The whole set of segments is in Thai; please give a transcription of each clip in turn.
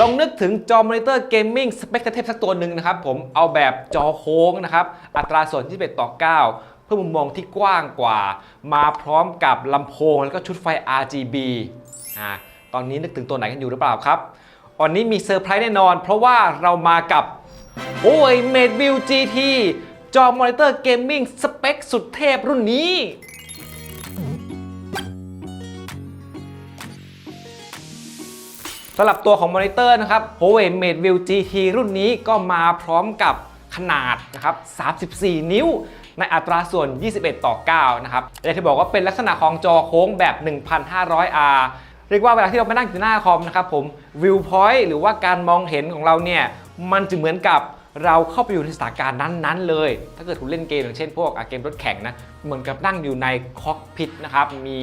ลองนึกถึงจอมอนิเตอร์เกมมิ่งสเปคเทพสักตัวหนึ่งนะครับ ผมเอาแบบจอโค้งนะครับ อัตราส่วนที่เป็นต่อ 9 เพื่อมุมมองที่กว้างกว่า มาพร้อมกับลำโพงแล้วก็ชุดไฟ RGB อ่าตอนนี้นึกถึงตัวไหนกันอยู่หรือเปล่าครับวันนี้มีเซอร์ไพรส์แน่นอน เพราะว่าเรามากับโอ้ย MateView GT จอมอนิเตอร์เกมมิ่งสเปคสุดเทพรุ่นนี้ำหรับตัวของมอนิเตอร์นะครับ Huawei MateView GT รุ่นนี้ก็มาพร้อมกับขนาดนะครับ 34 นิ้วในอัตราส่วน 21 ต่อ 9 นะครับอย่างที่บอกว่าเป็นลักษณะของจอโค้งแบบ 1,500R เรียกว่าเวลาที่เราไปนั่งอยู่หน้าคอมนะครับผมวิวพอยต์หรือว่าการมองเห็นของเราเนี่ย มันจะเหมือนกับ เราเข้าไปอยู่ในสถานการณ์นั้นๆเลย ถ้าเกิดคุณเล่นเกมอย่างเช่นพวกเกมรถแข่งนะ เหมือนกับนั่งอยู่ในคอกพิทนะครับ มี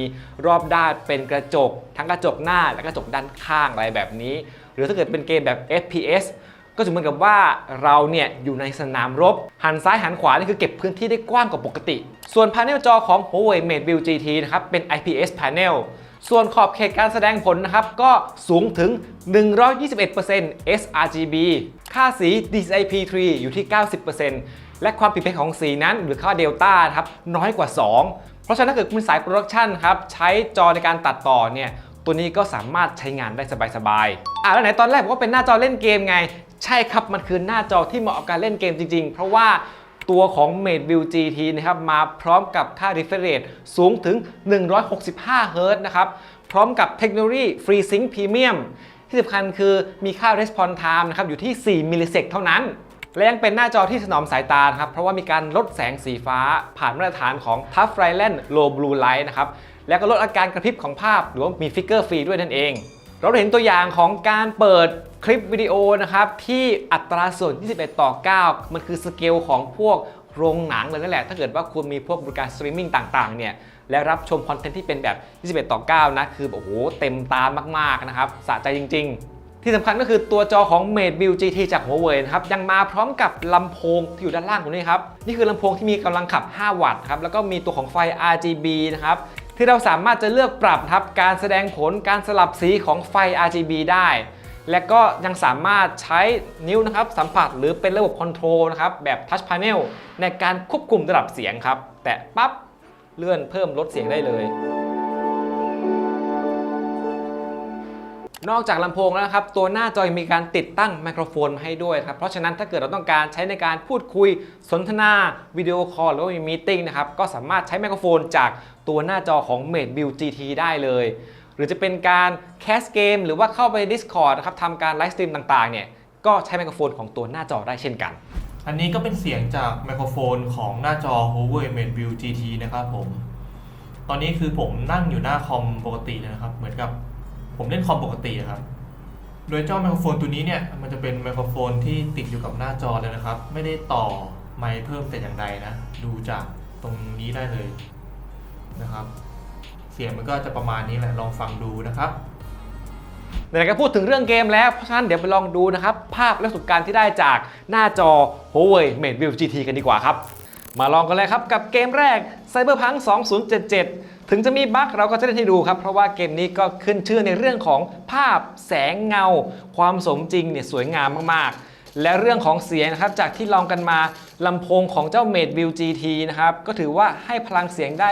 รอบด้านเป็นกระจก ทั้งกระจกหน้าและกระจกด้านข้างอะไรแบบนี้ หรือถ้าเกิดเป็นเกมแบบ FPS ก็จะเหมือนกับว่าเราเนี่ยอยู่ในสนามรบ หันซ้ายหันขวานี่คือเก็บพื้นที่ได้กว้างกว่าปกติ ส่วนพาเนลจอของ Huawei MateView GT นะครับเป็น IPS Panel ส่วนขอบเขตการแสดงผลนะครับ ก็สูงถึง 121% sRGB ค่าสี DCI-P3 อยู่ที่ 90%และความผิดเพี้ยนของสีนั้นหรือค่าเดลต้าครับน้อยกว่า 2 เพราะฉะนั้นถ้าเกิดคุณสายโปรดักชันครับใช้จอในการตัดต่อเนี่ยตัวนี้ก็สามารถใช้งานได้สบายๆอะแล้วไหนตอนแรกบอกว่าเป็นหน้าจอเล่นเกมไง ใช่ครับมันคือหน้าจอที่เหมาะกับการเล่นเกมจริงๆ เพราะว่า ตัวของ MateView GT นะครับมาพร้อมกับค่า refresh rate สูงถึง 165 Hz นะครับ พร้อมกับเทคโนโลยี FreeSync Premium ที่สำคัญคือมีค่า response time นะครับอยู่ที่ 4 มิลลิเซกเท่านั้น และยังเป็นหน้าจอที่ถนอมสายตาครับ เพราะว่ามีการลดแสงสีฟ้าผ่านมาตรฐานของ Tough Ryland Low Blue Light นะครับ แล้วก็ลดอาการกระพริบของภาพหรือว่ามีฟิกเกอร์ฟรีด้วยนั่นเอง เราเห็นตัวอย่างของการเปิดคลิปวิดีโอนะครับ ที่อัตราส่วน 21 ต่อ 9 มันคือสเกลของพวกโรงหนังเลยนั่นแหละ ถ้าเกิดว่าคุณมีพวกบริการสตรีมมิ่งต่างๆ เนี่ยและรับชมคอนเทนต์ที่เป็นแบบ 21 ต่อ 9 นะ คือแบบโอ้โห เต็มตามาก ๆ นะครับ สะใจจริง ๆ ที่สำคัญก็คือตัวจอของ MateView GT จาก Huawei นะครับ ยังมาพร้อมกับลำโพงที่อยู่ด้านล่างตรงนี้ครับ นี่คือลำโพงที่มีกำลังขับ 5 วัตต์ครับ แล้วก็มีตัวของไฟ RGB นะครับ ที่เราสามารถจะเลือกปรับครับการแสดงผลการสลับสีของไฟ RGB ได้ และก็ยังสามารถใช้นิ้วนะครับสัมผัสหรือเป็นระบบคอนโทรลนะครับแบบทัชพาเนลในการควบคุมระดับเสียงครับ แตะปั๊บเลื่อนเพิ่มลดเสียงได้เลย นอกจากลำโพงแล้วนะครับ ตัวหน้าจอยังมีการติดตั้งไมโครโฟนมาให้ด้วยครับ เพราะฉะนั้นถ้าเกิดเราต้องการใช้ในการพูดคุยสนทนาวิดีโอคอลหรือว่ามีมีติ้งนะครับ ก็สามารถใช้ไมโครโฟนจากตัวหน้าจอของ MateView GT ได้เลย หรือจะเป็นการแคสเกมหรือว่าเข้าไป Discord นะครับทำการไลฟ์สตรีมต่างๆเนี่ยก็ใช้ไมโครโฟนของตัวหน้าจอได้เช่นกัน อันนี้ก็เป็นเสียงจากไมโครโฟนของหน้าจอ Huawei MateView GT นะครับผม ตอนนี้คือผมนั่งอยู่หน้าคอมปกติเลยนะครับ เหมือนกับ ผมเล่นคอมปกติครับ โดยเจ้าไมโครโฟนตัวนี้เนี่ยมันจะเป็นไมโครโฟนที่ติดอยู่กับหน้าจอเลยนะครับ ไม่ได้ต่อไมค์เพิ่มแต่อย่างใดนะ ดูจากตรงนี้ได้เลยนะครับ เสียงมันก็จะประมาณนี้แหละลองฟังดูนะครับไหนๆก็พูดถึงเรื่องเกมแล้ว เพราะฉะนั้นเดี๋ยวไปลองดูนะครับ ภาพและประสบการณ์ที่ได้จากหน้าจอ Huawei MateView GT กันดีกว่าครับ มาลองกันเลยครับกับเกมแรก Cyberpunk 2077 ถึงจะมีบั๊กเราก็จะเล่นให้ดูครับ เพราะว่าเกมนี้ก็ขึ้นชื่อในเรื่องของภาพแสงเงา ความสมจริงเนี่ยสวยงามมากๆและเรื่องของเสียงนะครับ จากที่ลองกันมาลำโพงของเจ้า MateView GT นะครับ ก็ถือว่าให้พลังเสียงได้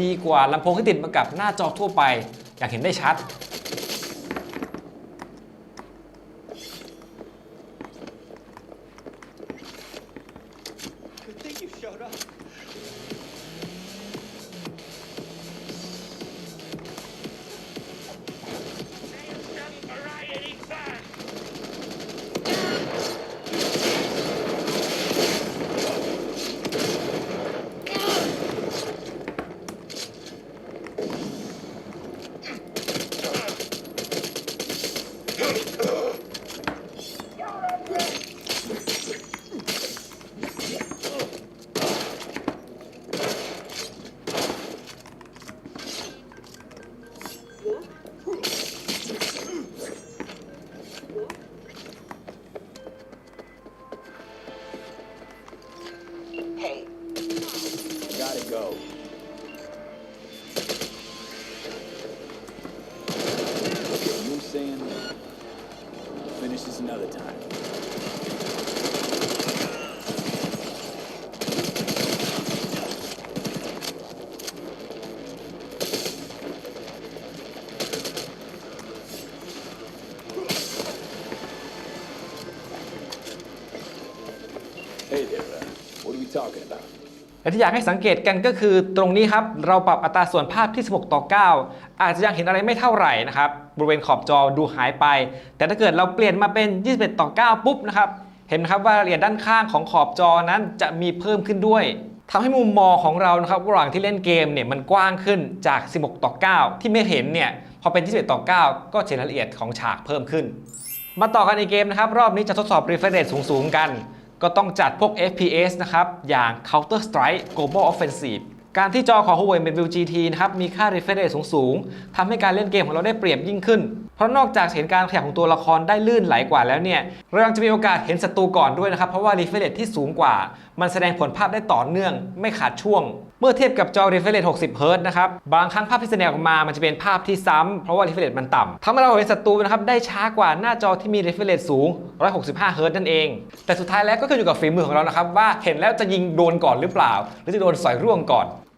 ดีกว่าลำโพงที่ติดมากับหน้าจอทั่วไป อย่างเห็นได้ชัด another time. Hey there, uh, what are we talking about? และที่อยากให้สังเกตกันก็คือตรงนี้ครับ เราปรับอัตราส่วนภาพที่ 16 ต่อ 9 อาจจะยังเห็นอะไรไม่เท่าไหร่นะครับบริเวณขอบจอดูหายไป แต่ถ้าเกิดเราเปลี่ยนมาเป็น 21 ต่อ 9 ปุ๊บนะครับเห็นครับว่ารายละเอียดด้านข้างของขอบจอนั้นจะมีเพิ่มขึ้นด้วยทำให้มุมมองของเรานะครับระหว่างที่เล่นเกมเนี่ยมันกว้างขึ้นจาก 16 ต่อ 9 ที่ไม่เห็นเนี่ยพอเป็น 21 ต่อ 9 ก็เห็นรายละเอียดของฉากเพิ่มขึ้น มาต่อกันในเกมนะครับรอบนี้จะทดสอบ refresh rate สูงๆกัน ก็ต้องจัดพวก FPS นะครับอย่าง Counter Strike Global Offensive การที่จอของ Huawei Mate GT นะครับมีค่า refresh rate สูงๆทำให้การเล่นเกมของเราได้เปรียบยิ่งขึ้น เพราะนอกจากเห็นการขยับของตัวละครได้ลื่นไหลกว่าแล้วเนี่ยเรายังจะมีโอกาสเห็นศัตรูก่อนด้วยนะครับเพราะว่า refresh rate ที่สูงกว่า มันแสดงผลภาพได้ต่อเนื่อง ไม่ขาดช่วง เมื่อเทียบกับจอ refresh rate 60 Hz นะครับบางครั้งภาพที่แสดงออกมามันจะเป็นภาพที่ซ้ำเพราะว่า refresh rate มันต่ำทำให้เราเห็นศัตรูนะครับได้ช้ากว่าหน้าจอที่มี refresh rate สูง 165 Hz นั่นเอง แต่สุดท้ายแล้วก็ขึ้นอยู่กับฝีมือของเรานะครับว่าเห็นแล้วจะยิงโดนก่อนหรือเปล่า หรือจะโดนสอยร่วงก่อน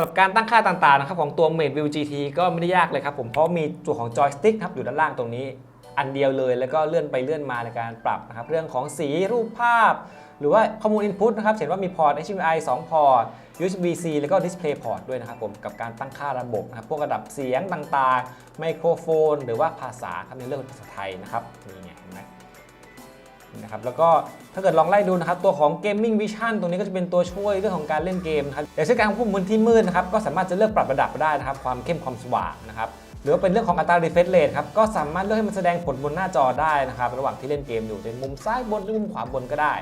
ำหรับการตั้งค่าต่างๆนะครับของตัว Mate View GT ก็ไม่ได้ยากเลยครับผมเพราะมีตัวของจอยสติ๊กครับอยู่ด้านล่างตรงนี้ อันเดียวเลยแล้วก็เลื่อนไปเลื่อนมาในการปรับนะครับเรื่องของสีรูปภาพ หรือว่าข้อมูล Input นะครับเห็นว่ามีพอร์ต HDMI 2 พอร์ต USB-C แล้วก็ Display Port ด้วยนะครับผมกับการตั้งค่าระบบนะครับพวกระดับเสียงต่างๆไมโครโฟน หรือว่าภาษาครับในเรื่องของภาษาไทยนะครับนี่ไงเห็นไหม นะครับแล้วก็ถ้าเกิดลองไล่ดูนะครับตัวของ Gaming Vision ตรงนี้ก็จะเป็นตัวช่วยเรื่องของการเล่นเกมนะครับอย่างเช่นการควบคุมพื้นที่มืดนะครับก็สามารถจะเลือกปรับระดับได้นะครับความเข้มความสว่างนะครับหรือว่าเป็นเรื่องของอัตรา refresh rate ครับก็สามารถเลือกให้มันแสดงผลบนหน้าจอได้นะครับระหว่างที่เล่นเกมอยู่เป็นมุมซ้ายบนหรือมุมขวาบนก็ได้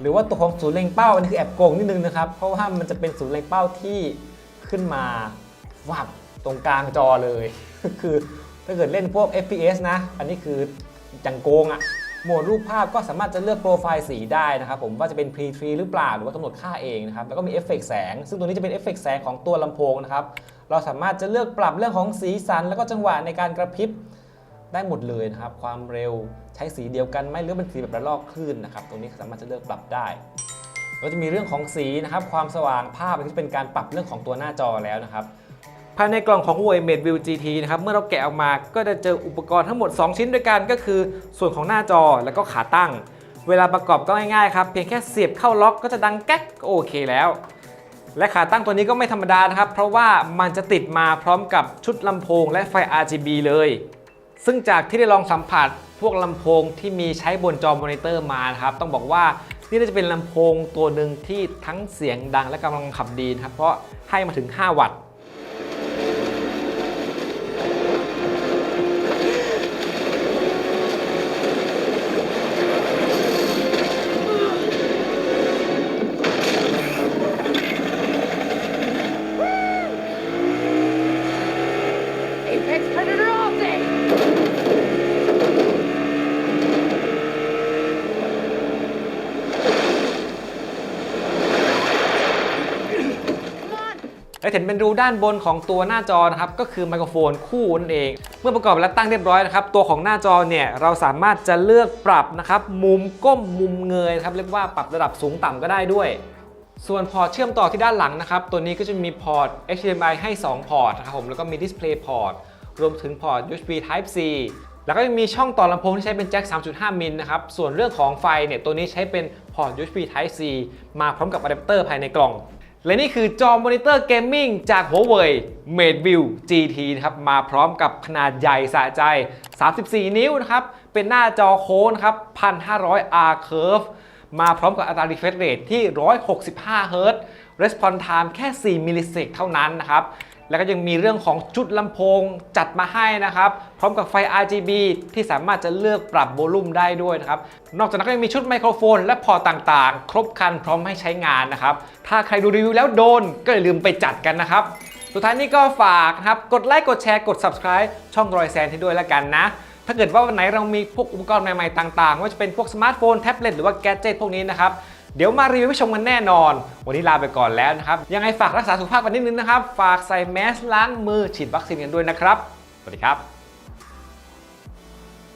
หรือว่าตัวของศูนย์เล็งเป้าอันนี้คือแอบโกงนิดนึงนะครับเพราะว่ามันจะเป็นศูนย์เล็งเป้าที่ขึ้นมาวับตรงกลางจอเลย คือถ้าเกิดเล่นพวก FPS นะ อันนี้คือจังโกงอะ โหมดรูปภาพก็สามารถจะเลือกโปรไฟล์สีได้นะครับผมว่าจะเป็น pre tree หรือเปล่าหรือว่ากำหนดค่าเองนะครับแล้วก็มีเอฟเฟกต์แสง ซึ่งตัวนี้จะเป็นเอฟเฟกต์แสงของตัวลำโพงนะครับเราสามารถจะเลือกปรับเรื่องของสีสัน แล้วก็จังหวะในการกระพริบได้หมดเลยนะครับความเร็วใช้สีเดียวกันไหมหรือเป็นสีแบบระลอกคลื่นนะครับตรงนี้สามารถจะเลือกปรับได้ก็จะมีเรื่องของสีนะครับความสว่างภาพอันนี้เป็นการปรับเรื่องของตัวหน้าจอแล้วนะครับ ภายในกล่องของ Huawei Mate View GT นะครับ เมื่อเราแกะออกมาก็จะเจออุปกรณ์ทั้งหมด 2 ชิ้นด้วยกันก็คือ ส่วนของหน้าจอแล้วก็ขาตั้ง เวลาประกอบก็ง่ายๆครับ เพียงแค่เสียบเข้าล็อกก็จะดังแก๊กโอเคแล้ว และขาตั้งตัวนี้ก็ไม่ธรรมดานะครับ เพราะว่ามันจะติดมาพร้อมกับชุดลำโพงและไฟ RGB เลย ซึ่งจากที่ได้ลองสัมผัสพวกลำโพงที่มีใช้บนจอมอนิเตอร์มานะครับต้องบอกว่านี่น่าจะเป็นลำโพงตัวหนึ่งที่ทั้งเสียงดังและกำลังขับดีนะครับเพราะให้มาถึง 5 วัตต์ และเห็นเป็นรูด้านบนของตัวหน้าจอนะครับก็คือไมโครโฟนคู่นั่นเอง เมื่อประกอบและตั้งเรียบร้อยนะครับตัวของหน้าจอเนี่ยเราสามารถจะเลือกปรับนะครับมุมก้มมุมเงยครับเรียกว่าปรับระดับสูงต่ำก็ได้ด้วยส่วนพอร์ตเชื่อมต่อที่ด้านหลังนะครับ ตัวนี้ก็จะมีพอร์ต HDMI ให้ 2 พอร์ตนะครับผม แล้วก็มี Display Port รวมถึงพอร์ต USB Type C แล้วก็ยังมีช่องต่อลำโพงที่ใช้เป็นแจ็ค 3.5 มิลนะครับ ส่วนเรื่องของไฟเนี่ย ตัวนี้ใช้เป็นพอร์ต USB Type C มาพร้อมกับอะแดปเตอร์ภายในกล่อง และนี่คือจอมอนิเตอร์เกมมิ่งจาก Huawei MateView GT นะครับ มาพร้อมกับขนาดใหญ่สะใจ 34 นิ้วนะครับ เป็นหน้าจอโค้งนะครับ 1,500 R Curve มาพร้อมกับอัตรา refresh rate ที่ 165 Hz response time แค่ 4 มิลลิเซกเท่านั้นนะครับ แล้วก็ยังมีเรื่องของชุดลำโพงจัดมาให้นะครับ พร้อมกับไฟ RGB ที่สามารถจะเลือกปรับโวลูมได้ด้วยนะครับ นอกจากนั้นก็ยังมีชุดไมโครโฟน และพอตต่างๆ ครบครันพร้อมให้ใช้งานนะครับ ถ้าใครดูรีวิวแล้วโดนก็อย่าลืมไปจัดกันนะครับ สุดท้ายนี้ก็ฝากนะครับ กดไลค์กดแชร์กด subscribe ช่องรอยแซนที่ด้วยแล้วกันนะถ้าเกิดว่าวันไหนเรามีพวกอุปกรณ์ใหม่ๆต่างๆ ว่าจะเป็นพวกสมาร์ทโฟน แท็บเล็ตหรือว่าแกดเจิตพวกนี้นะครับ เดี๋ยวมารีวิวให้ชมกันแน่นอน วันนี้ลาไปก่อนแล้วนะครับ ยังไงฝากรักษาสุขภาพกันนิดนึงนะครับ ฝากใส่แมสล้างมือฉีดวัคซีนกันด้วยนะครับ สวัสดีครับ